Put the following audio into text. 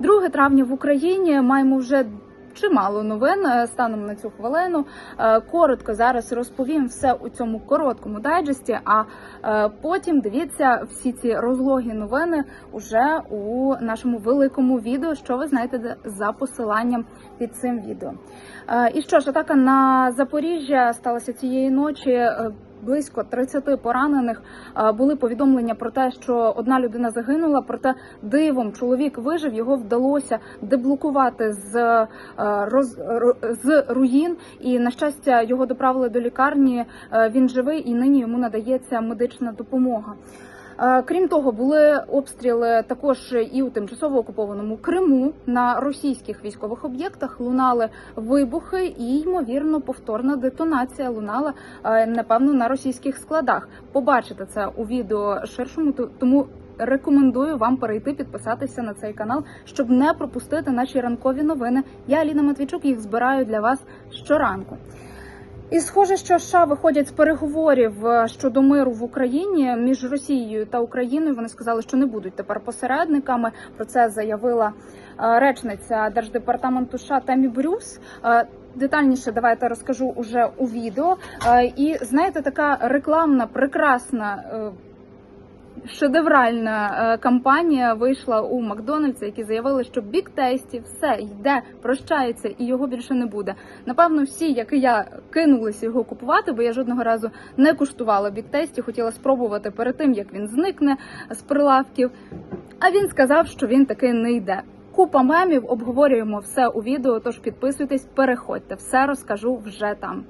2 травня в Україні маємо вже чимало новин е, станом на цю хвилину. Е, Коротко зараз розповім все у цьому короткому дайджесті. А е, потім дивіться всі ці розлогі новини уже у нашому великому відео, що ви знаєте за посиланням під цим відео. І що ж, атака на Запоріжжя сталася цієї ночі. Близько 30 поранених Е, були повідомлення про те, що одна людина загинула. Проте дивом чоловік вижив. Його вдалося деблокувати з е, роз з руїн. І на щастя, його доправили до лікарні. Е, Він живий і нині йому надається медична допомога. Крім того, були обстріли також і у тимчасово окупованому Криму на російських військових об'єктах. Лунали вибухи і ймовірно повторна детонація лунала е, напевно на російських складах. Побачите це у відео ширшому, то- тому. Рекомендую вам перейти підписатися на цей канал, щоб не пропустити наші ранкові новини. Я Аліна Матвійчук їх збираю для вас щоранку. І схоже, що США виходять з переговорів е, щодо миру в Україні між Росією та Україною. Вони сказали, що не будуть тепер посередниками. Про це заявила е, речниця держдепартаменту США Темі Брюс. Е, Детальніше давайте розкажу уже у відео. І знаєте, така рекламна, прекрасна. Шедевральна е, кампанія вийшла у Макдональдса, які заявили, що Бік Тейсті все йде, прощається і його більше не буде. Напевно, всі, як і я, кинулися його купувати, бо я жодного разу не куштувала Бік Тейсті, хотіла спробувати перед тим, як він зникне з прилавків. А він сказав, що він таки не йде. Купа мемів обговорюємо все у відео. Тож підписуйтесь, переходьте, все розкажу вже там.